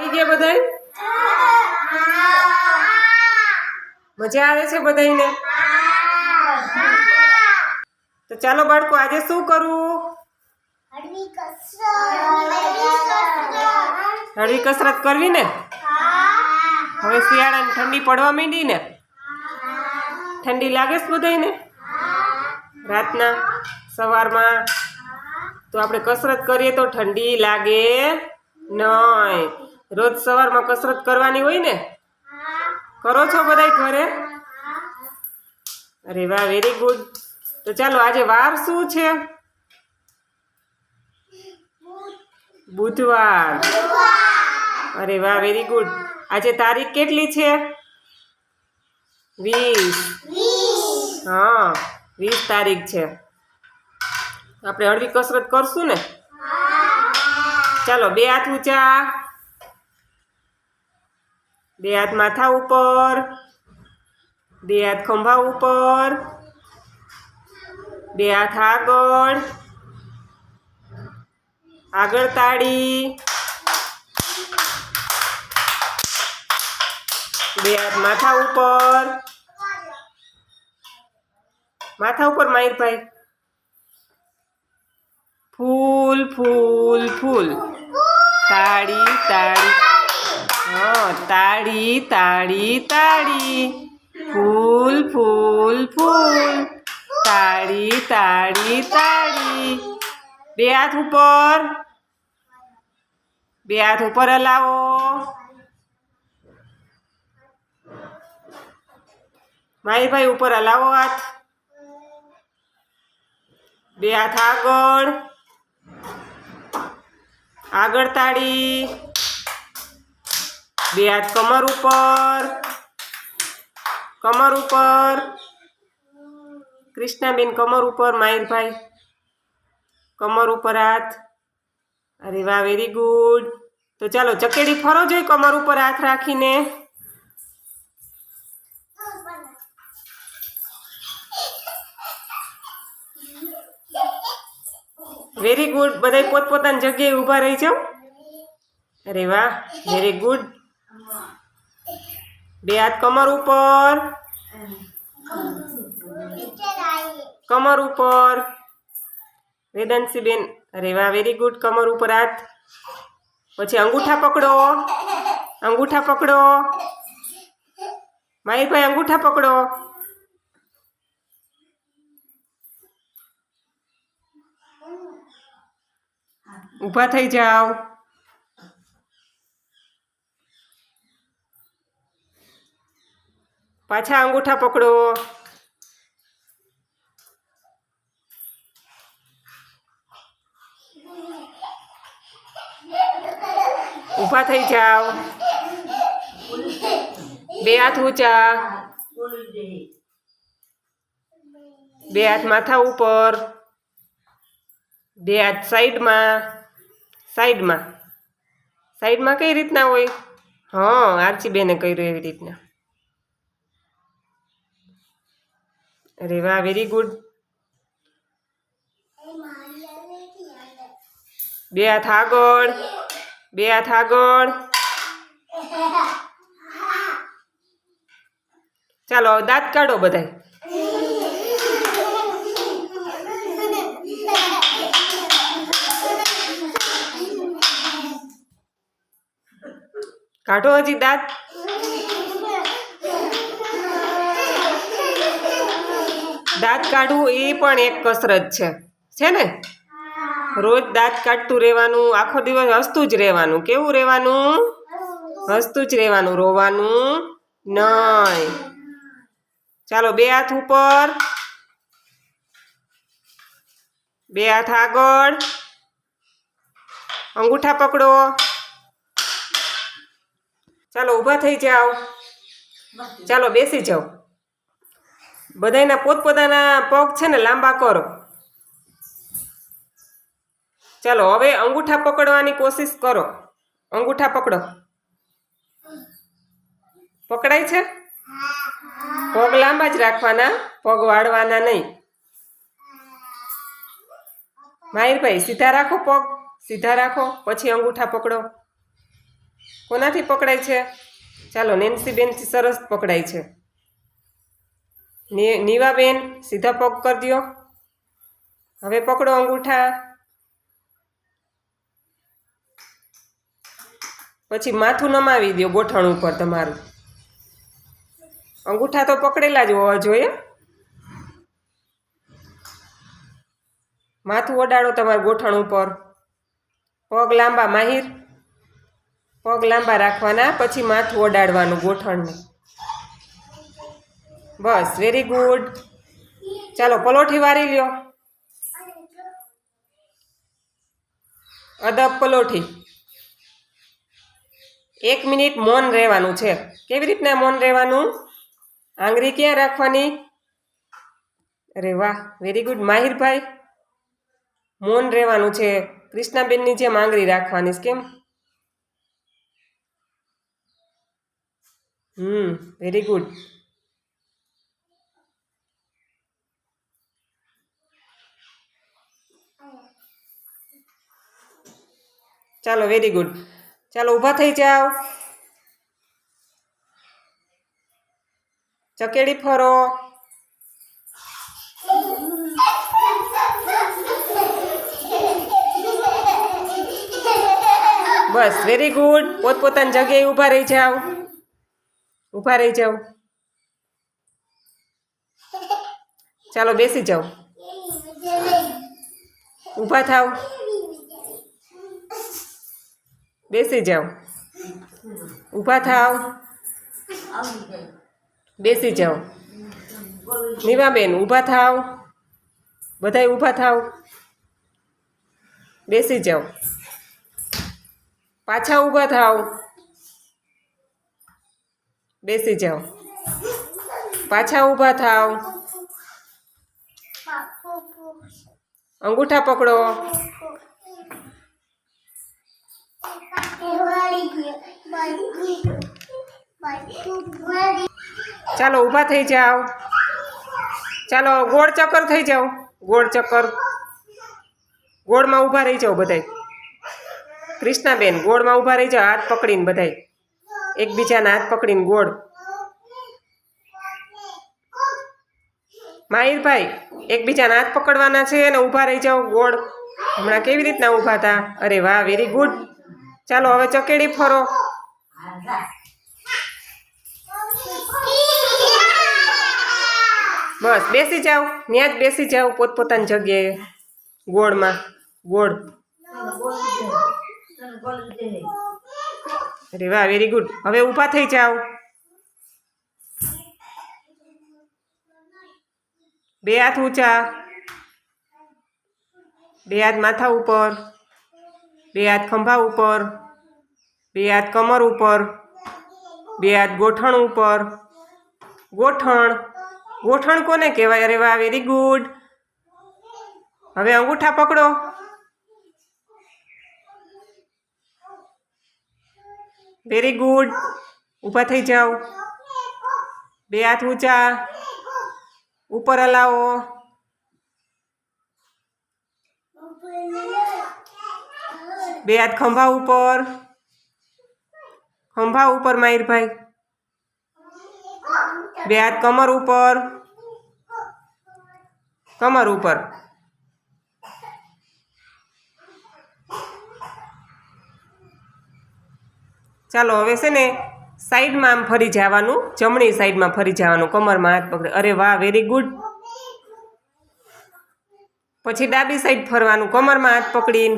આવી ગયા બધાય? મજા આવે છે બધાયને? તો ચાલો બાળકો, આજે શું કરવું હળવી કસરત કરવી ને? હવે શિયાળાની ઠંડી પડવા માંડી ને? ઠંડી લાગે છે બધાયને? રાતના સવારમાં. તો આપણે કસરત કરીએ તો ઠંડી લાગે નહીં. રોજ સવારમાં કસરત કરવાની હોય ને? કરો છો બધાય ઘરે? અરે વાહ વેરી ગુડ તો ચાલો, આજે વાર શું છે? બુધવાર. અરે વાહ વેરી ગુડ આજે તારીખ કેટલી છે? વીસ. હા, વીસ તારીખ છે. આપણે હળવી કસરત કરશું ને? ચાલો, બે હાથ ઊંચા. બે હાથ માથા ઉપર, બે હાથ ખંભા ઉપર, બે હાથ આગળ આગળ તાળી, બે હાથ માથા ઉપર. માથા ઉપર, માહિરભાઈ. ફૂલ ફૂલ ફૂલ. તાળી તાળી. હા તાળી તાળી તાળી ફૂલ ફૂલ ફૂલ તાળી તાળી તાળી બે હાથ ઉપર બે હાથ ઉપર હલાવો માહિરભાઈ ઉપર હલાવો હાથ બે હાથ આગળ આગળ તાળી બે હાથ કમર ઉપર. કમર ઉપર. કૃષ્ણાબેન કમર ઉપર માહિરભાઈ કમર ઉપર હાથ. અરે વાહ વેરી ગુડ તો ચાલો, ચકેડી ફરો જોઈએ કમર ઉપર હાથ રાખીને. વેરી ગુડ બધાય પોતપોતાની જગ્યાએ ઊભા રહી જાઓ. અરે વાહ વેરી ગુડ બે હાથ કમર ઉપર. કમર ઉપર. વેદાંશીબેન અરે વાહ વેરી ગુડ કમર ઉપર હાથ. પછી અંગૂઠા પકડો. અંગૂઠા પકડો. માહિરભાઈ અંગૂઠા પકડો. ઊભા થઈ જાઓ. પાછા અંગૂઠા પકડો. ઊભા થઈ જાઓ. બે હાથ ઊંચા. બે હાથ માથા ઉપર. બે હાથ સાઈડમાં. સાઈડમાં. સાઈડમાં કઈ રીતના હોય? હા આરચીબેને કર્યું એવી રીતના. અરે વેરી ગુડ બે હાથ બે હાથ ચાલો દાંત કાઢો બધાય. કાઢો હજી દાંત. દાંત કાઢવું એ પણ એક કસરત છે. છે ને? રોજ દાંત કાઢતું રહેવાનું, આખો દિવસ હસતું જ રહેવાનું. કેવું રહેવાનું? હસતું જ રહેવાનું. રોવાનું નહીં. ચાલો, બે હાથ ઉપર. બે હાથ આગળ. અંગૂઠા પકડો. ચાલો, ઊભા થઈ જાઓ. ચાલો, બેસી જાઓ. બધાયના પોતપોતાના પગ છે ને લાંબા કરો. ચાલો, હવે અંગૂઠા પકડવાની કોશિશ કરો. અંગૂઠા પકડો. પકડાય છે? પગ લાંબા જ રાખવાના, પગ વાળવાના નહીં. માહિરભાઈ, સીધા રાખો પગ, સીધા રાખો, પછી અંગૂઠા પકડો. કોનાથી પકડાય છે? ચાલો, નેન્સીબેનથી સરસ પકડાય છે. ને- નીવાબેન, સીધા પગ કરી દ્યો. હવે પકડો અંગૂઠા. પછી માથું નમાવી દો ગોઠણ ઉપર તમારું. અંગૂઠા તો પકડેલા જ હોવા જોઈએ. માથું ઓડાડો તમારું ગોઠણ ઉપર. પગ લાંબા માહિર. પગ લાંબા રાખવાના, પછી માથું ઓડાડવાનું ગોઠણને. બસ વેરી ગુડ ચાલો, પલોઠી વારી લ્યો. અદબ પલોઠી. એક મિનિટ મૌન રહેવાનું છે. કેવી રીતના મૌન રહેવાનું? આંગળી ક્યાં રાખવાની? અરે વાહ વેરી ગુડ માહિરભાઈ, મૌન રહેવાનું છે. કૃષ્ણાબેનની જેમ આંગળી રાખવાની છે, કેમ? હમ વેરી ગુડ ચાલો વેરી ગુડ ચાલો, ઊભા થઈ જાઓ. ચકેડી ફરો. બસ વેરી ગુડ પોતપોતાની જગ્યાએ ઊભા રહી જાઓ. ઊભા રહી જાઓ. ચાલો, બેસી જાઓ. ઊભા થાવ બેસી જાઓ. ઊભા થાવ બેસી જાઓ. નીવાબેન, ઊભા થાવ બધાય ઊભા થાવ બેસી જાઓ. પાછા ઊભા થાવ બેસી જાઓ. પાછા ઊભા થાવ અંગૂઠા પકડો. ચાલો, ઊભા થઈ જાઓ. ચાલો, ગોળ ચક્કર થઈ જાઓ. ગોળ ચક્કર. ગોળમાં ઊભા રહી જાઓ બધાય. કૃષ્ણાબેન, ગોળમાં ઊભા રહી જાઓ, હાથ પકડીને બધાય. એકબીજાના હાથ પકડીને ગોળ. માહિરભાઈ, એકબીજાના હાથ પકડવાના છે અને ઊભા રહી જાઓ, ગોળ. હમણાં કેવી રીતના ઊભા હતા? અરે વાહ વેરી ગુડ ચાલો, હવે ચકેડી ફરો. બસ, બેસી જાઓ. ત્યાં જ બેસી જાઓ પોતપોતાની જગ્યાએ. ગોળમાં. ગોળ. અરે વાહ વેરી ગુડ હવે ઊભા થઈ જાઓ. બે હાથ ઊંચા. બે હાથ માથા ઉપર. બે હાથ ખંભા ઉપર. બે હાથ કમર ઉપર બે હાથ ગોઠણ ઉપર. ગોઠણ ગોઠણ કોને કહેવાય? અરે વાહ વેરી ગુડ હવે અંગૂઠા પકડો. વેરી ગુડ ઊભા થઈ જાઓ. બે હાથ ઊંચા. ઉપર હલાવો. બે હાથ ખંભા ઉપર. ખંભા ઉપર, માહિરભાઈ. બે હાથ કમર ઉપર. કમર ઉપર. ચાલો, હવે છે ને સાઈડમાં આમ ફરી જવાનું, જમણી સાઈડમાં ફરી જવાનું, કમરમાં હાથ પકડે. અરે વાહ વેરી ગુડ પછી ડાબી સાઈડ ફરવાનું, કમરમાં હાથ પકડીને.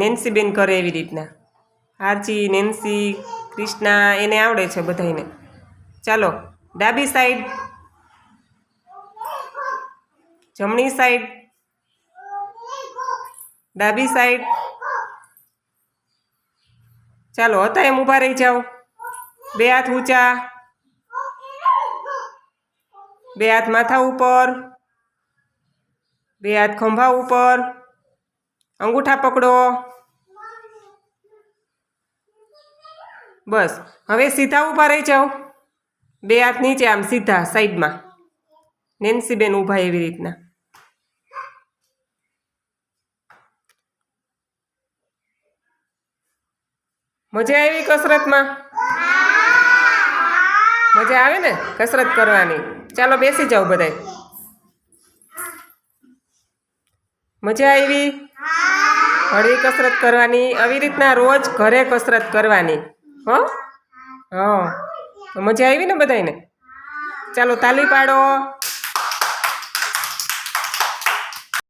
નેન્સીબેન કરે એવી રીતના. આરચી નેન્સી, ક્રિષ્ના, એને આવડે છે બધાને ચાલો, ડાબી સાઈડ. જમણી સાઈડ. ડાબી સાઈડ. ચાલો, હતા એમ ઊભા રહી જાઓ. બે હાથ ઊંચા. બે હાથ માથા ઉપર. બે હાથ ખંભા ઉપર. અંગૂઠા પકડો. બસ. હવે સીધા ઊભા રહી જાઓ. બે હાથ નીચે આમ સીધા સાઈડમાં. નેન્સીબેન ઊભા એવી રીતના. મજા આવી કસરતમાં? મજા આવે ને કસરત કરવાની? ચાલો બેસી જાઓ બધાય. મજા આવી? હળવી કસરત કરવાની, આવી રીતના રોજ ઘરે કસરત કરવાની. હો? હા. મજા આવી ને બધાયને? ચાલો તાલી પાડો.